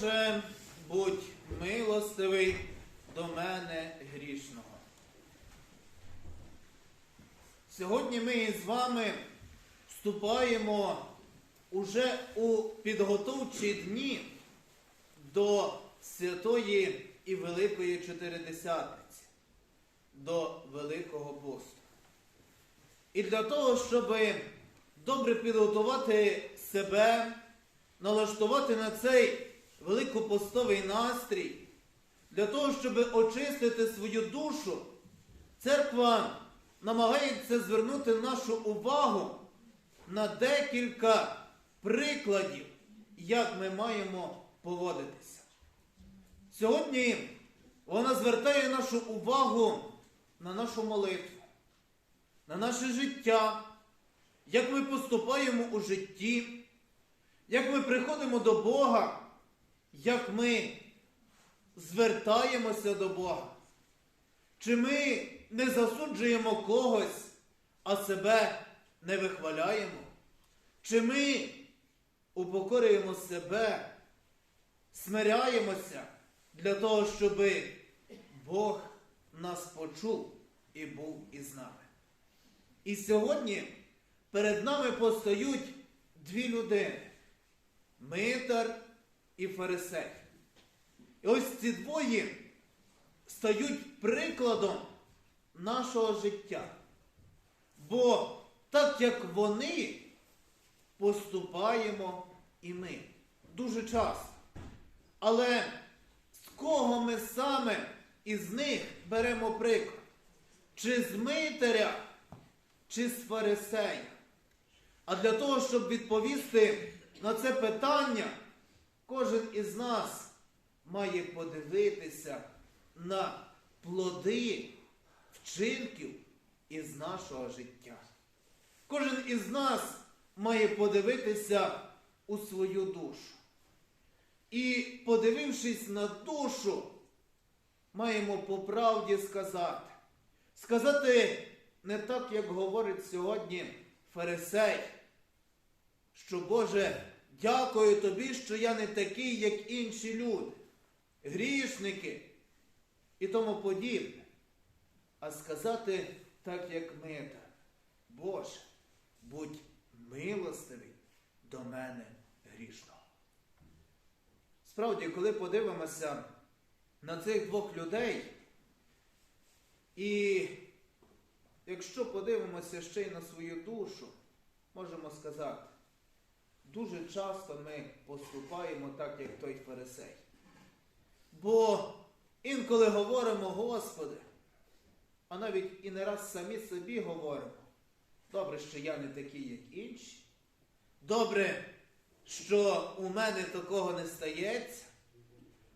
Боже, будь милостивий до мене грішного. Сьогодні ми із вами вступаємо уже у підготовчі дні до Святої і Великої Чотиридесятниці, до Великого посту. І для того, щоб добре підготувати себе, налаштувати на цей великопостовий настрій, для того, щоб очистити свою душу, церква намагається звернути нашу увагу на декілька прикладів, як ми маємо поводитися. Сьогодні вона звертає нашу увагу на нашу молитву, на наше життя, як ми поступаємо у житті, як ми приходимо до Бога, як ми звертаємося до Бога. Чи ми не засуджуємо когось, а себе не вихваляємо? Чи ми упокорюємо себе, смиряємося для того, щоб Бог нас почув і був із нами? І сьогодні перед нами постають дві людини Митар і Фарисей. І ось ці двоє стають прикладом нашого життя. Бо так як вони поступаємо і ми дуже часто. Але з кого ми саме із них беремо приклад? Чи з Митаря, чи з Фарисея? А для того, щоб відповісти на це питання, кожен із нас має подивитися на плоди вчинків із нашого життя. Кожен із нас має подивитися у свою душу. І, подивившись на душу, маємо по правді сказати. Сказати не так, як говорить сьогодні Фарисей, що Боже, дякую тобі, що я не такий, як інші люди, грішники і тому подібне. А сказати так, як Мита, Боже, будь милостивий до мене грішного. Справді, коли подивимося на цих двох людей, і якщо подивимося ще й на свою душу, можемо сказати, дуже часто ми поступаємо так, як той фарисей. Бо інколи говоримо, Господи, а навіть і не раз самі собі говоримо, добре, що я не такий, як інші. Добре, що у мене такого не стається.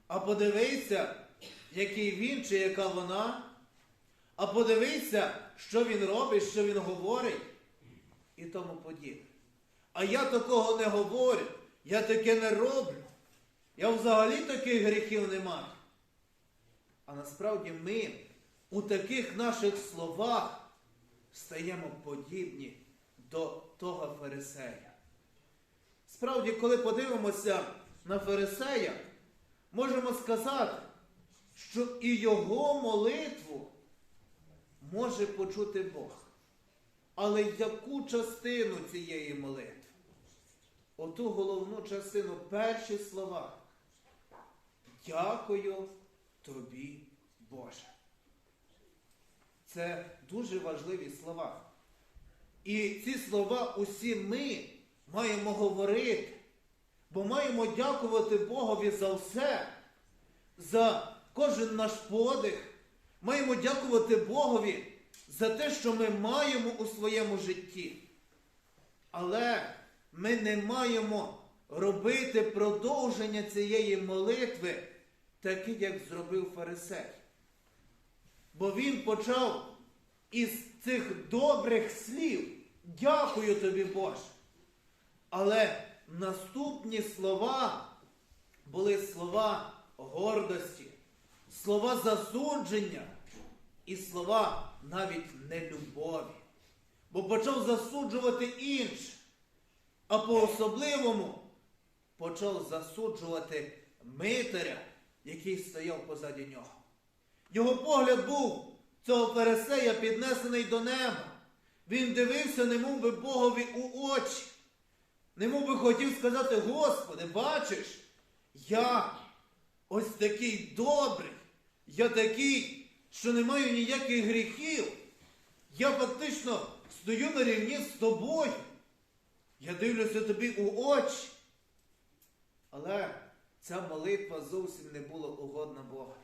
А подивися, який він чи яка вона. А подивися, що він робить, що він говорить і тому подібне. А я такого не говорю, я таке не роблю. Я взагалі таких гріхів не маю. А насправді ми у таких наших словах стаємо подібні до того Фарисея. Справді, коли подивимося на Фарисея, можемо сказати, що і його молитву може почути Бог. Але яку частину цієї молитви? Оту головну частину, перші слова. Дякую тобі, Боже. Це дуже важливі слова. І ці слова усі ми маємо говорити, бо маємо дякувати Богові за все, за кожен наш подих. Маємо дякувати Богові за те, що ми маємо у своєму житті. Але ми не маємо робити продовження цієї молитви, таке, як зробив Фарисей. Бо він почав із цих добрих слів. Дякую тобі, Боже. Але наступні слова були слова гордості, слова засудження і слова навіть нелюбові. Бо почав засуджувати інших, а по-особливому почав засуджувати Митаря, який стояв позаді нього. Його погляд був цього фарисея піднесений до неба. Він дивився, немов би Богові у очі. Немов би хотів сказати, Господи, бачиш, я ось такий добрий, я такий, що не маю ніяких гріхів. Я фактично стою на рівні з тобою. Я дивлюся тобі у очі. Але ця молитва зовсім не була угодна Богу.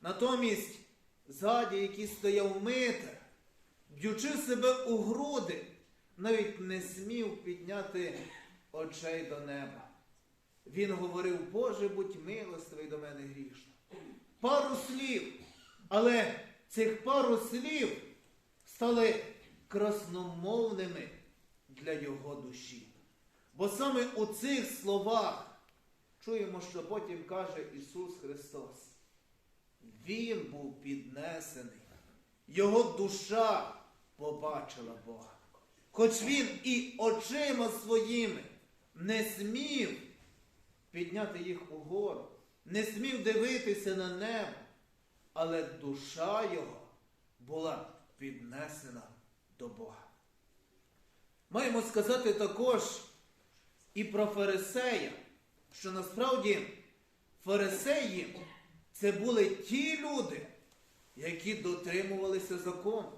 Натомість, ззаді, який стояв митер, б'ючи себе у груди, навіть не смів підняти очей до неба. Він говорив, Боже, будь милостивий до мене грішно. Пару слів, але цих пару слів стали красномовними для його душі. Бо саме у цих словах чуємо, що потім каже Ісус Христос. Він був піднесений, його душа побачила Бога. Хоч він і очима своїми не смів підняти їх угору, не смів дивитися на небо, але душа його була піднесена до Бога. Маємо сказати також і про фарисея, що насправді фарисеї це були ті люди, які дотримувалися закону.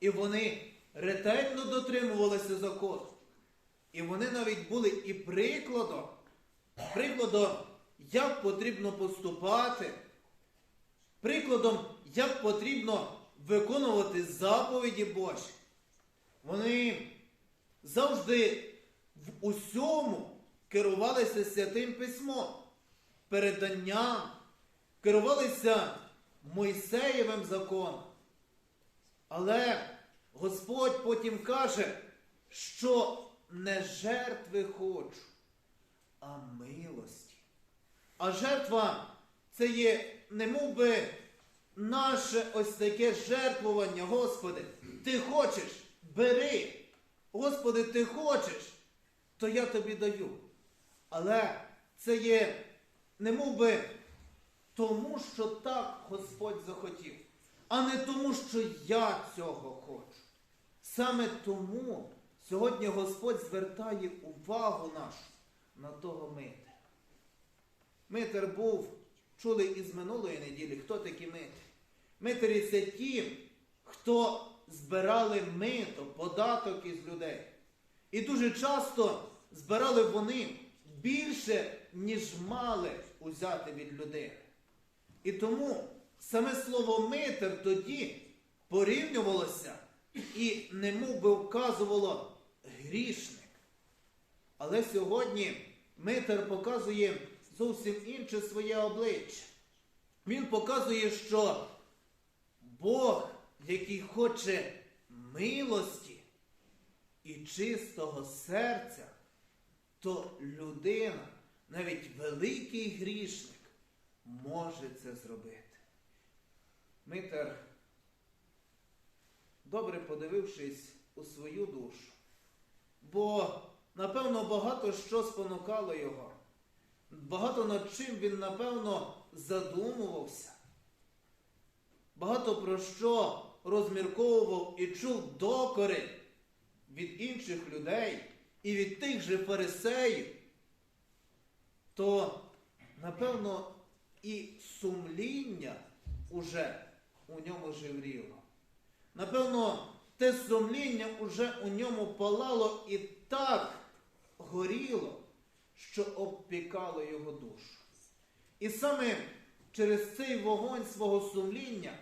І вони ретельно дотримувалися закону. І вони навіть були і прикладом, прикладом, як потрібно поступати, прикладом, як потрібно виконувати заповіді Божі. Вони завжди в усьому керувалися святим письмом, переданням, керувалися Мойсеєвим законом. Але Господь потім каже, що не жертви хочу, а милості. А жертва це є не мов би наше ось таке жертвування, Господи. Ти хочеш, бери. Господи, ти хочеш, то я тобі даю. Але це є не мов би тому, що так Господь захотів, а не тому, що я цього хочу. Саме тому сьогодні Господь звертає увагу нашу на того митаря. Митер був, чули із минулої неділі, хто такі митарі? Митарі це ті, хто збирали мито, податок із людей. І дуже часто збирали вони більше, ніж мали узяти від людей. І тому саме слово митер тоді порівнювалося і немов би вказувало грішник. Але сьогодні митер показує зовсім інше своє обличчя. Він показує, що Бог, який хоче милості і чистого серця, то людина, навіть великий грішник, може це зробити. Митер, добре подивившись у свою душу, бо, напевно, багато що спонукало його, багато над чим він, напевно, задумувався, багато про що розмірковував і чув докори від інших людей і від тих же фарисеїв, то, напевно, і сумління уже у ньому живріло. Напевно, те сумління уже у ньому палало і так горіло, що обпікало його душу. І саме через цей вогонь свого сумління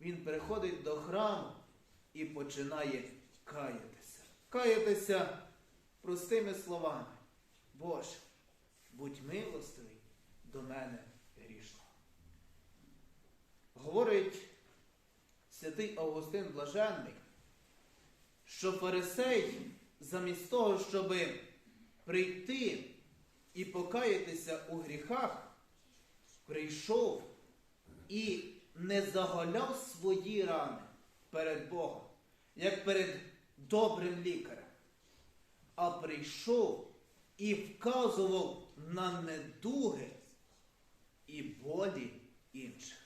він приходить до храму і починає каятися. Каятися простими словами. Боже, будь милостивий до мене грішного. Говорить святий Августин Блаженний, що фарисей, замість того, щоб прийти і покаятися у гріхах, прийшов і не заголяв свої рани перед Богом, як перед добрим лікарем, а прийшов і вказував на недуги і болі інших.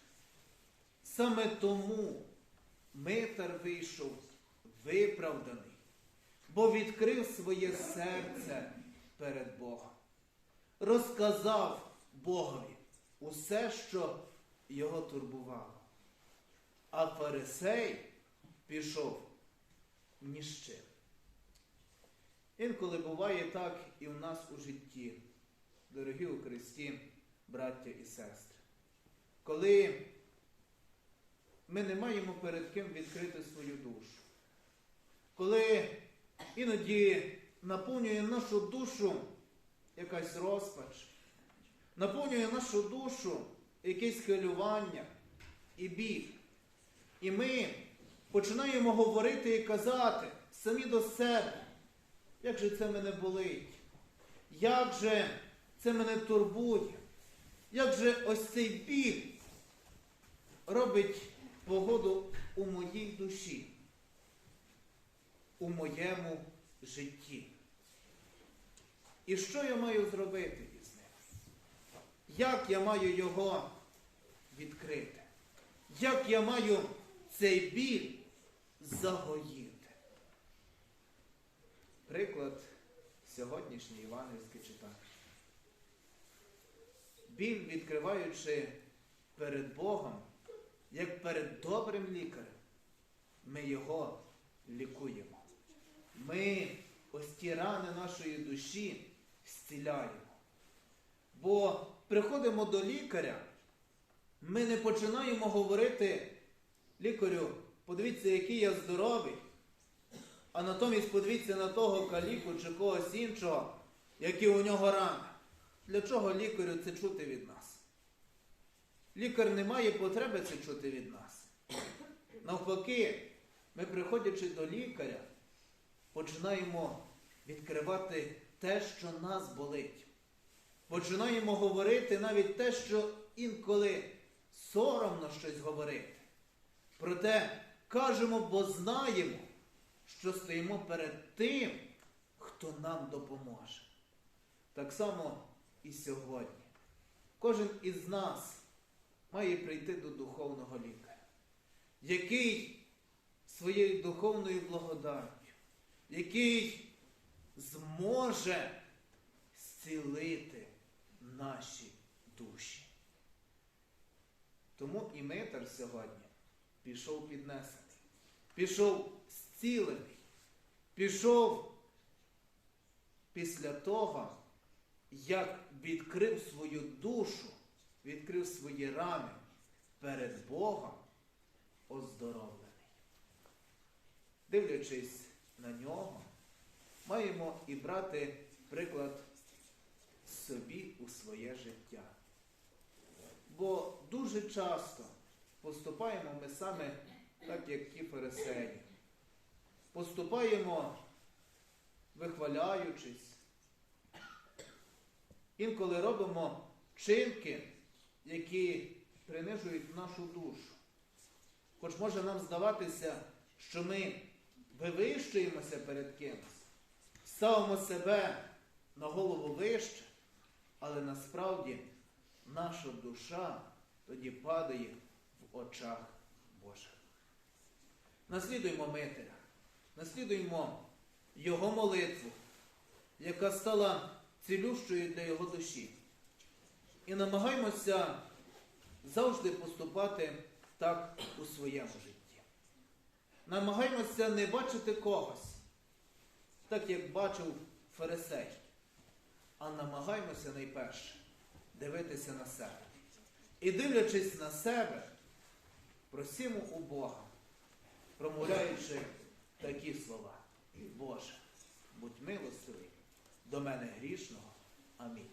Саме тому Митар вийшов виправданий, бо відкрив своє серце перед Богом, розказав Богові усе, що його турбувало. А фарисей пішов ні з чим. Інколи буває так і в нас у житті, дорогі у Христі, браття і сестри. Коли ми не маємо перед ким відкрити свою душу, коли іноді наповнює нашу душу якась розпач, наповнює нашу душу якесь хвилювання і біль. І ми починаємо говорити і казати самі до себе, як же це мене болить, як же це мене турбує, як же ось цей біль робить погоду у моїй душі, у моєму житті. І що я маю зробити? Як я маю його відкрити? Як я маю цей біль загоїти? Приклад сьогоднішній Івангельське читання. Біль, відкриваючи перед Богом, як перед добрим лікарем, ми його лікуємо. Ми ось ті рани нашої душі зціляємо. Бо приходимо до лікаря, ми не починаємо говорити лікарю, подивіться, який я здоровий, а натомість подивіться на того каліку чи когось іншого, які у нього рани. Для чого лікарю це чути від нас? Лікар не має потреби це чути від нас. Навпаки, ми, приходячи до лікаря, починаємо відкривати те, що нас болить. Починаємо говорити навіть те, що інколи соромно щось говорити. Проте кажемо, бо знаємо, що стоїмо перед тим, хто нам допоможе. Так само і сьогодні. Кожен із нас має прийти до духовного лікаря, який своєю духовною благодаттю, який зможе зцілити наші душі. Тому і Митар сьогодні пішов піднесений, пішов зцілений, пішов після того, як відкрив свою душу, відкрив свої рани перед Богом оздоровлений. Дивлячись на нього, маємо і брати приклад собі у своє життя. Бо дуже часто поступаємо ми саме так, як ті фарисеї. Поступаємо, вихваляючись, інколи робимо вчинки, які принижують нашу душу. Хоч може нам здаватися, що ми вивищуємося перед кимось, ставимо себе на голову вище, але насправді наша душа тоді падає в очах Божих. Наслідуємо Митаря, наслідуємо Його молитву, яка стала цілющою для його душі. І намагаємося завжди поступати так у своєму житті. Намагаємося не бачити когось, так як бачив Фарисей, а намагаємося найперше дивитися на себе. І дивлячись на себе, просимо у Бога, промовляючи такі слова. Боже, будь милостивий до мене грішного. Амінь.